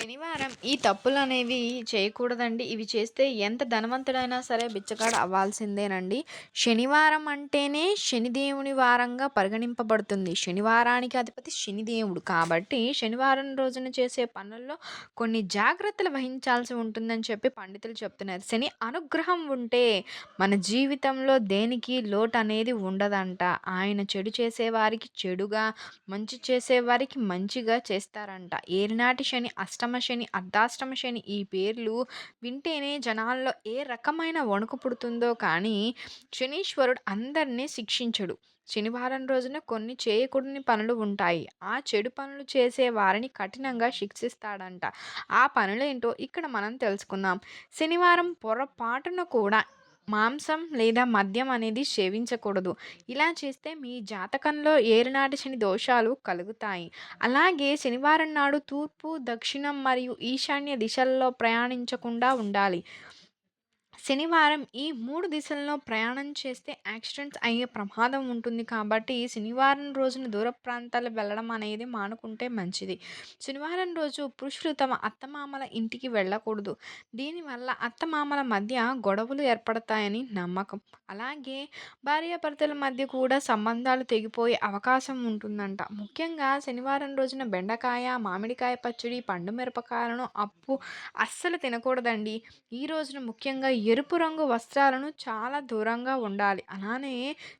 శనివారం ఈ తప్పులు అనేవి చేయకూడదండి. ఇవి చేస్తే ఎంత ధనవంతుడైనా సరే బిచ్చగాడు అవ్వాల్సిందేనండి. శనివారం అంటేనే శనిదేవుని వారంగా పరిగణింపబడుతుంది. శనివారానికి అధిపతి శనిదేవుడు. కాబట్టి శనివారం రోజున చేసే పనుల్లో కొన్ని జాగ్రత్తలు వహించాల్సి ఉంటుందని చెప్పి పండితులు చెప్తున్నారు. శని అనుగ్రహం ఉంటే మన జీవితంలో దేనికి లోటు అనేది ఉండదంట. ఆయన చెడు చేసేవారికి చెడుగా, మంచి చేసేవారికి మంచిగా చేస్తారంట. ఏనాటి శని, అష్టమ శని, అర్ధాష్టమ శని ఈ పేర్లు వింటేనే జనాల్లో ఏ రకమైన వణుకు పుడుతుందో కానీ శనీశ్వరుడు అందరినీ శిక్షించడు. శనివారం రోజున కొన్ని చేయకూడని పనులు ఉంటాయి. ఆ చెడు పనులు చేసే వారిని కఠినంగా శిక్షిస్తాడంట. ఆ పనులేంటో ఇక్కడ మనం తెలుసుకుందాం. శనివారం పొరపాటున కూడా మాంసం లేదా మద్యం అనేది సేవించకూడదు. ఇలా చేస్తే మీ జాతకంలో ఏరునాటి శని దోషాలు కలుగుతాయి. అలాగే శనివారం నాడు తూర్పు, దక్షిణం మరియు ఈశాన్య దిశల్లో ప్రయాణించకుండా ఉండాలి. శనివారం ఈ మూడు దిశల్లో ప్రయాణం చేస్తే యాక్సిడెంట్స్ అయ్యే ప్రమాదం ఉంటుంది కాబట్టి శనివారం రోజున దూర ప్రాంతాలు వెళ్ళడం అనేది మానుకుంటే మంచిది. శనివారం రోజు పురుషులు తమ అత్తమామల ఇంటికి వెళ్ళకూడదు. దీనివల్ల అత్తమామల మధ్య గొడవలు ఏర్పడతాయని నమ్మకం. అలాగే భార్యాభర్తల మధ్య కూడా సంబంధాలు తెగిపోయే అవకాశం ఉంటుందంట. ముఖ్యంగా శనివారం రోజున బెండకాయ, మామిడికాయ పచ్చడి, పండు మిరపకాయలను అప్పు అస్సలు తినకూడదండి. ఈ రోజున ముఖ్యంగా ఎరుపు రంగు వస్త్రాలను చాలా దూరంగా ఉండాలి. అలానే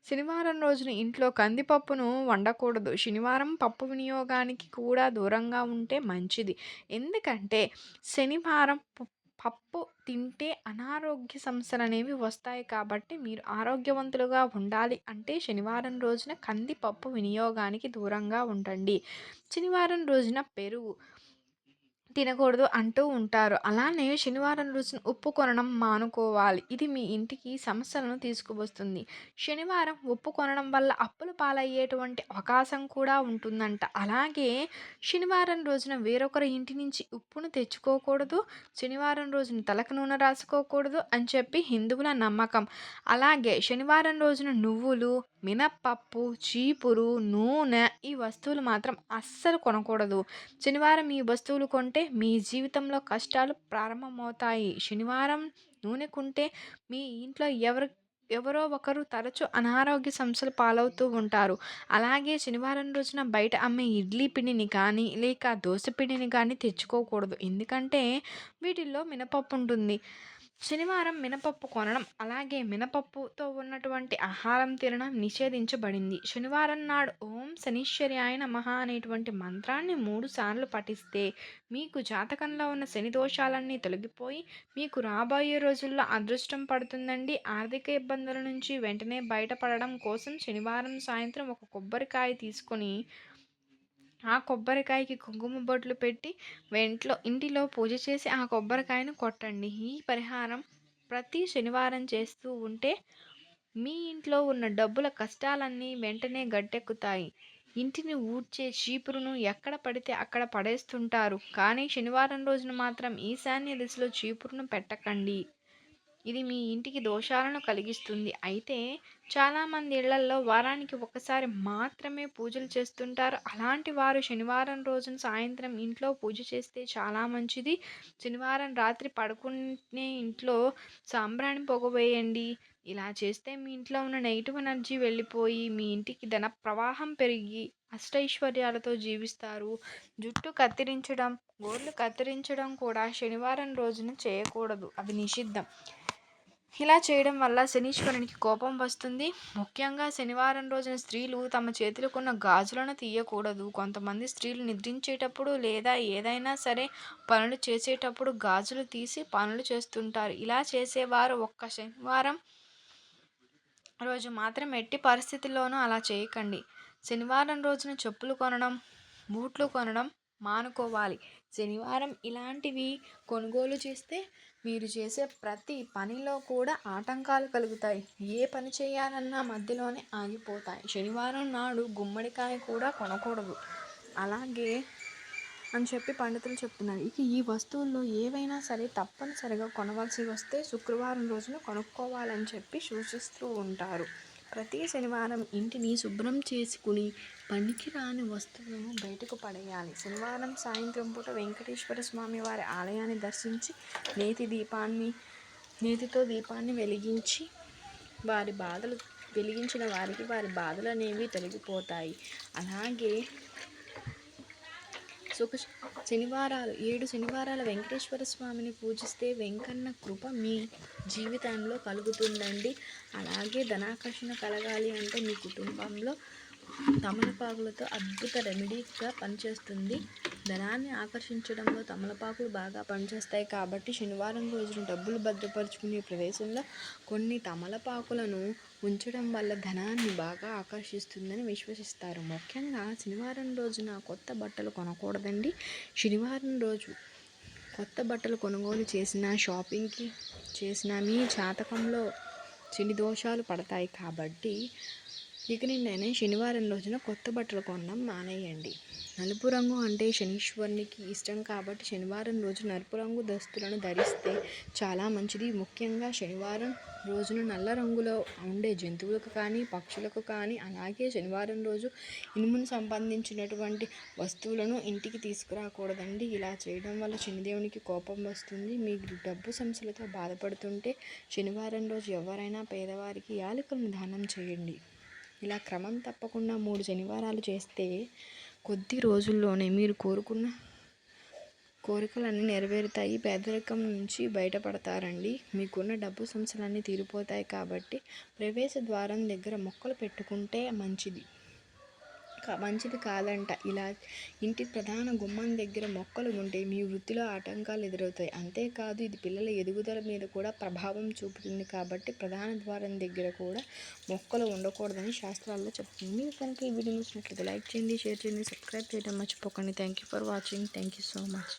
శనివారం రోజున ఇంట్లో కందిపప్పును వండకూడదు. శనివారం పప్పు వినియోగానికి కూడా దూరంగా ఉంటే మంచిది. ఎందుకంటే శనివారం పప్పు తింటే అనారోగ్య సమస్యలు అనేవి వస్తాయి కాబట్టి మీరు ఆరోగ్యవంతులుగా ఉండాలి అంటే శనివారం రోజున కందిపప్పు వినియోగానికి దూరంగా ఉండండి. శనివారం రోజున పెరుగు తినకూడదు అంటూ ఉంటారు. అలానే శనివారం రోజున ఉప్పు కొనడం మానుకోవాలి. ఇది మీ ఇంటికి సమస్యలను తీసుకువస్తుంది. శనివారం ఉప్పు కొనడం వల్ల అప్పుల పాలయ్యేటువంటి అవకాశం కూడా ఉంటుందంట. అలాగే శనివారం రోజున వేరొకరి ఇంటి నుంచి ఉప్పును తెచ్చుకోకూడదు. శనివారం రోజున తలకు నూనె రాసుకోకూడదు అని చెప్పి హిందువుల నమ్మకం. అలాగే శనివారం రోజున నువ్వులు, మినప్పప్పు, చీపురు, నూనె ఈ వస్తువులు మాత్రం అస్సలు కొనకూడదు. శనివారం ఈ వస్తువులు కొంటే మీ జీవితంలో కష్టాలు ప్రారంభమవుతాయి. శనివారం నూనె కొంటే మీ ఇంట్లో ఎవరు ఎవరో ఒకరు తరచూ అనారోగ్య సమస్యల పాలవుతూ ఉంటారు. అలాగే శనివారం రోజున బయట అమ్మే ఇడ్లీ పిండిని కానీ, లేక దోశ పిండిని కానీ తెచ్చుకోకూడదు. ఎందుకంటే వీటిల్లో మినపప్పు ఉంటుంది. శనివారం మినపప్పు కొనడం, అలాగే మినపప్పుతో ఉన్నటువంటి ఆహారం తినడం నిషేధించబడింది. శనివారం నాడు ఓం శనీశ్వర్యాయ నమః అనేటువంటి మంత్రాన్ని మూడు సార్లు పఠిస్తే మీకు జాతకంలో ఉన్న శని దోషాలన్నీ తొలగిపోయి మీకు రాబోయే రోజుల్లో అదృష్టం పడుతుందండి. ఆర్థిక ఇబ్బందుల నుంచి వెంటనే బయటపడడం కోసం శనివారం సాయంత్రం ఒక కొబ్బరికాయ తీసుకొని ఆ కొబ్బరికాయకి కుంకుమ బొట్లు పెట్టి వెంట్లో ఇంటిలో పూజ చేసి ఆ కొబ్బరికాయను కొట్టండి. ఈ పరిహారం ప్రతి శనివారం చేస్తూ ఉంటే మీ ఇంట్లో ఉన్న డబ్బుల కష్టాలన్నీ వెంటనే గట్టెక్కుతాయి. ఇంటిని ఊడ్చే చీపురును ఎక్కడ పడితే అక్కడ పడేస్తుంటారు. కానీ శనివారం రోజున మాత్రం ఈశాన్య దిశలో చీపురును పెట్టకండి. ఇది మీ ఇంటికి దోషాలను కలిగిస్తుంది. అయితే చాలామంది ఇళ్ళల్లో వారానికి ఒకసారి మాత్రమే పూజలు చేస్తుంటారు. అలాంటి వారు శనివారం రోజున సాయంత్రం ఇంట్లో పూజ చేస్తే చాలా మంచిది. శనివారం రాత్రి పడుకునే ఇంట్లో సాంబ్రాణి పొగ వేయండి. ఇలా చేస్తే మీ ఇంట్లో ఉన్న నెగిటివ్ ఎనర్జీ వెళ్ళిపోయి మీ ఇంటికి ధన ప్రవాహం పెరిగి అష్టైశ్వర్యాలతో జీవిస్తారు. జుట్టు కత్తిరించడం, గోర్లు కత్తిరించడం కూడా శనివారం రోజున చేయకూడదు. అవి నిషిద్ధం. ఇలా చేయడం వల్ల శనీశ్వరునికి కోపం వస్తుంది. ముఖ్యంగా శనివారం రోజున స్త్రీలు తమ చేతులకున్న గాజులను తీయకూడదు. కొంతమంది స్త్రీలు నిద్రించేటప్పుడు లేదా ఏదైనా సరే పనులు చేసేటప్పుడు గాజులు తీసి పనులు చేస్తుంటారు. ఇలా చేసేవారు ఒక్క శనివారం రోజు మాత్రం ఎట్టి పరిస్థితుల్లోనూ అలా చేయకండి. శనివారం రోజున చెప్పులు కొనడం, బూట్లు కొనడం మానుకోవాలి. శనివారం ఇలాంటివి కొనుగోలు చేస్తే మీరు చేసే ప్రతి పనిలో కూడా ఆటంకాలు కలుగుతాయి. ఏ పని చేయాలన్నా మధ్యలోనే ఆగిపోతాయి. శనివారం నాడు గుమ్మడికాయ కూడా కొనకూడదు. అలాగే అని చెప్పి పండితులు చెప్తున్నారు. ఇక ఈ వస్తువుల్లో ఏవైనా సరే తప్పనిసరిగా కొనవలసి వస్తే శుక్రవారం రోజున కొనుక్కోవాలని చెప్పి సూచిస్తూ ఉంటారు. ప్రతి శనివారం ఇంటిని శుభ్రం చేసుకుని పనికిరాని వస్తువులను బయటకు పడేయాలి. శనివారం సాయంత్రం పూట వెంకటేశ్వర స్వామి వారి ఆలయాన్ని దర్శించి నేతి దీపాన్ని నేతితో దీపాన్ని వెలిగించి వారి బాధలు వెలిగించిన వారికి వారి బాధలు అనేవి తొలగిపోతాయి. అలాగే సుఖ శనివారాలు ఏడు శనివారాల వెంకటేశ్వర స్వామిని పూజిస్తే వెంకన్న కృప మీ జీవితంలో కలుగుతుందండి. అలాగే ధనాకర్షణ కలగాలి అంటే మీ కుటుంబంలో తమలపాకులతో అద్భుత రెమెడీగా పనిచేస్తుంది. ధనాన్ని ఆకర్షించడంలో తమలపాకులు బాగా పనిచేస్తాయి కాబట్టి శనివారం రోజున డబ్బులు భద్రపరుచుకునే ప్రదేశంలో కొన్ని తమలపాకులను ఉంచడం వల్ల ధనాన్ని బాగా ఆకర్షిస్తుందని విశ్వసిస్తారు. ముఖ్యంగా శనివారం రోజున కొత్త బట్టలు కొనకూడదండి. శనివారం రోజు కొత్త బట్టలు కొనుగోలు చేసిన షాపింగ్కి చేసిన మీ జాతకంలో చిని దోషాలు పడతాయి కాబట్టి ఇక నిన్ననే శనివారం రోజున కొత్త బట్టలు కొనడం మానేయండి. నలుపు రంగు అంటే శనీశ్వరునికి ఇష్టం కాబట్టి శనివారం రోజు నలుపు రంగు దుస్తులను ధరిస్తే చాలా మంచిది. ముఖ్యంగా శనివారం రోజున నల్ల రంగులో ఉండే జంతువులకు కానీ పక్షులకు కానీ అలాగే శనివారం రోజు ఇనుమును సంబంధించినటువంటి వస్తువులను ఇంటికి తీసుకురాకూడదండి. ఇలా చేయడం వల్ల శనిదేవునికి కోపం వస్తుంది. మీరు డబ్బు సమస్యలతో బాధపడుతుంటే శనివారం రోజు ఎవరైనా పేదవారికి యాలకులను దానం చేయండి. ఇలా క్రమం తప్పకుండా మూడు శనివారాలు చేస్తే కొద్ది రోజుల్లోనే మీరు కోరుకున్న కోరికలన్నీ నెరవేరుతాయి. పేదరికం నుంచి బయటపడతారండి. మీకున్న డబ్బు సమస్యలన్నీ తీరిపోతాయి కాబట్టి ప్రవేశ ద్వారం దగ్గర మొక్కలు పెట్టుకుంటే మంచిది. మంచిది కాదంట. ఇలా ఇంటి ప్రధాన గుమ్మం దగ్గర మొక్కలు ఉంటే మీ వృత్తిలో ఆటంకాలు ఎదురవుతాయి. అంతేకాదు ఇది పిల్లల ఎదుగుదల మీద కూడా ప్రభావం చూపుతుంది కాబట్టి ప్రధాన ద్వారం దగ్గర కూడా మొక్కలు ఉండకూడదని శాస్త్రాల్లో చెప్తుంది. మీరు కనుక ఈ వీడియో నచ్చినట్లయితే లైక్ చేయండి షేర్ చేయండి సబ్స్క్రైబ్ చేయడం మర్చిపోకండి. Thank you for watching thank you so much